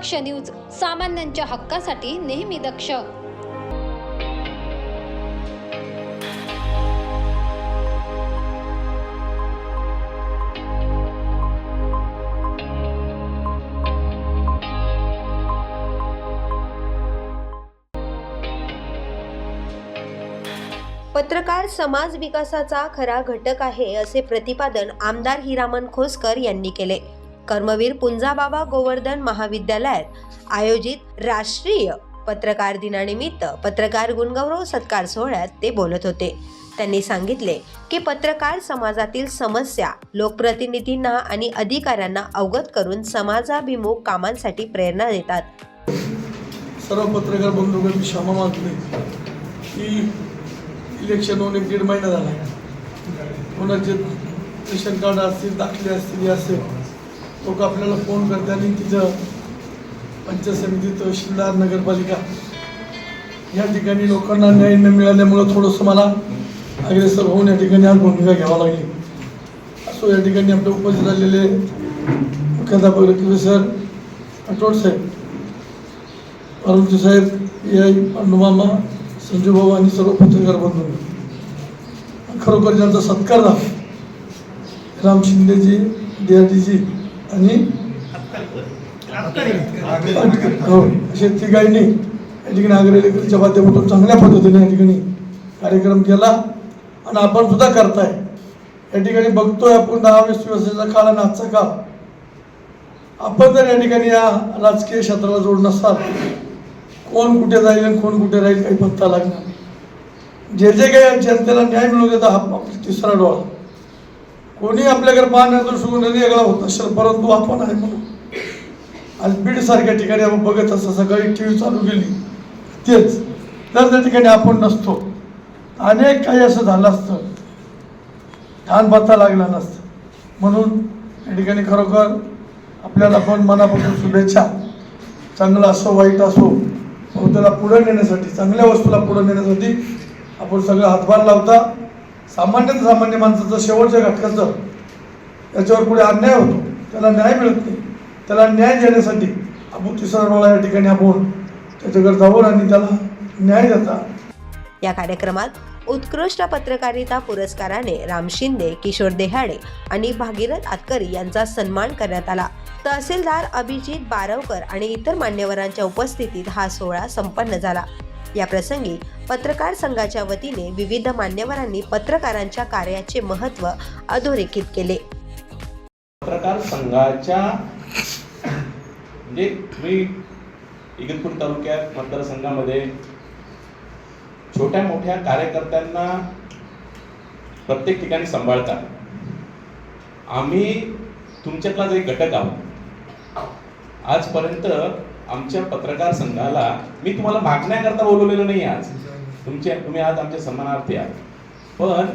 दक्ष news सामान्यांच्या हक्कासाठी नेहमी दक्ष. पत्रकार समाज विकासाचा खरा घटक आहे असे प्रतिपादन आमदार हिरामन खोसकर यांनी केले. कर्मवीर पुंजाबाबा गोवर्धन महाविद्यालयात आयोजित राष्ट्रीय पत्रकार दिनानिमित्त पत्रकार गुणगौरव सत्कार सोहळ्यात ते बोलत होते. त्यांनी सांगितले की पत्रकार समाजातील समस्या लोकप्रतिनिधींना आणि अधिकाऱ्यांना अवगत करून समाजाभिमुख कामांसाठी प्रेरणा देतात. सर्व पत्रकार बंधूंना मी क्षमा मागते की इलेक्शन होऊन एक दीड महिना झाला. कोणाचे रेशन कार्ड असतील दाखले असतील हे असेल. लोक आपल्याला फोन करतात आणि तिथं पंचायत समिती तहसीलदार नगरपालिका. या ठिकाणी लोकांना न्याय न मिळाल्यामुळं थोडंसं मला अग्रेसर होऊन या ठिकाणी आज भूमिका घ्यावा लागली. असो या ठिकाणी आपले उपस्थित झालेले मुख्याध्यापक सर आठवड साहेब परमजी साहेब ए आई पांडुमामा संजू भाऊ आणि सर्व पत्रकार बंधू. खरोखर ज्यांचा सत्कार झाला Ram Shinde ji D R D G आणि हो असे तिघांनी या ठिकाणी आग्रेलेकरच्या माध्यमातून चांगल्या पद्धतीने या ठिकाणी कार्यक्रम केला आणि आपण सुद्धा करताय. या ठिकाणी बघतोय आपण दहा वीस वर्षाचा काळ आणि आजचा काळ. आपण जर या ठिकाणी या राजकीय क्षेत्राला जोड नसाल कोण कुठे जाईल आणि कोण कुठे राहील काही पत्ता लागणार जे जे काही जनतेला न्याय मिळू देता हा तिसरा डोळा. कोणी आपल्याकडे पाहण्याचा दृष्टिकोन वेगळा होत असेल परंतु आपण आहे म्हणून. आज बीडसारख्या ठिकाणी आपण बघत असं सकाळी टी व्ही चालू केली तेच. तर त्या ठिकाणी आपण नसतो. अनेक काही असं झालं असतं. छान पत्ता लागला नसतं. म्हणून या ठिकाणी खरोखर आपल्याला पण मनापासून शुभेच्छा. चांगलं असो वाईट असो पण त्याला पुढे नेण्यासाठी चांगल्या वस्तूला पुढे नेण्यासाठी आपण सगळं हातभार लावता. सामान्य सामान्य माणसाचं शेवटच्या घटकाचं याच्यावर पुढे अन्याय होतो. त्याला न्याय मिळत नाही. त्याला न्याय देण्यासाठी आपण तिसरा या ठिकाणी आपण त्याच्याकडे जाऊन आणि त्याला न्याय देता. या कार्यक्रमात उत्कृष्ट पत्रकारिता पुरस्काराने राम शिंदे किशोर देहाडे आणि भागीरथ आतकरी यांचा सन्मान करण्यात आला. तहसीलदार अभिजित बारवकर आणि इतर मान्यवरांच्या उपस्थितीत हा सोहळा संपन्न झाला. या प्रसंगी पत्रकार संघाच्या वतीने विविध मान्यवरांनी पत्रकारांच्या कार्याचे महत्त्व अधोरेखित केले. पत्रकार संघाच्या म्हणजे तुम्ही इगतपूर तालुक्यात मतदारसंघामध्ये छोट्या मोठ्या कार्यकर्त्यांना प्रत्येक ठिकाणी सांभाळता आम्ही तुमच्यातला एक घटक आहोत. आजपर्यंत आमच्या पत्रकार संघाला मी तुम्हाला मागण्याकरता बोलवलेलं नाही आज. तुमचे तुम्ही आज आमच्या सन्मानार्थी आहात. पण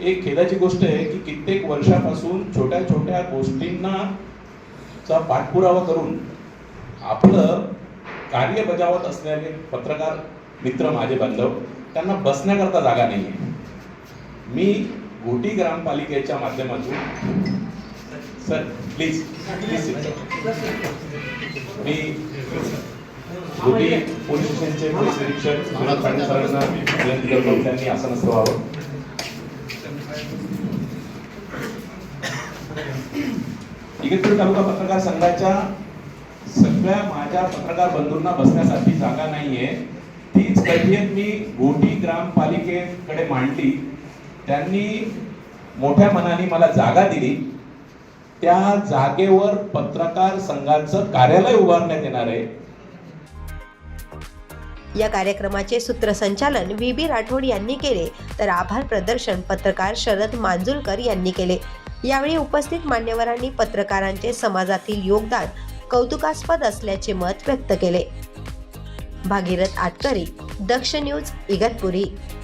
एक खेदाची गोष्ट आहे की कित्येक वर्षापासून छोट्या छोट्या गोष्टींना चा पाठपुरावा करून आपलं कार्य बजावत असलेले पत्रकार मित्र माझे बांधव त्यांना बसण्याकरता जागा नाही आहे मी घोटी ग्रामपालिकेच्या माध्यमातून सर प्लीज प्लीज मी दोन्ही पोलीस स्टेशनचे पोलीस निरीक्षक विनोद पाटील सरांना विनंती करतो त्यांनी असं नसतं व्हावं. इगतपुरी तालुका पत्रकार संघाच्या सगळ्या माझ्या पत्रकार बंधूंना बसण्यासाठी जागा नाहीये. तीच कथेत मी घोटी ग्रामपालिकेकडे मांडली. त्यांनी मोठ्या मनाने मला जागा दिली. त्या जागेवर पत्रकार संघाचं कार्यालय उभारण्यात येणार आहे. या कार्यक्रमाचे सूत्रसंचालन व्ही बी राठोड यांनी केले. तर आभार प्रदर्शन पत्रकार शरद मांजुलकर यांनी केले. यावेळी उपस्थित मान्यवरांनी पत्रकारांचे समाजातील योगदान कौतुकास्पद असल्याचे मत व्यक्त केले. भागीरथ आटकरी दक्ष न्यूज इगतपुरी.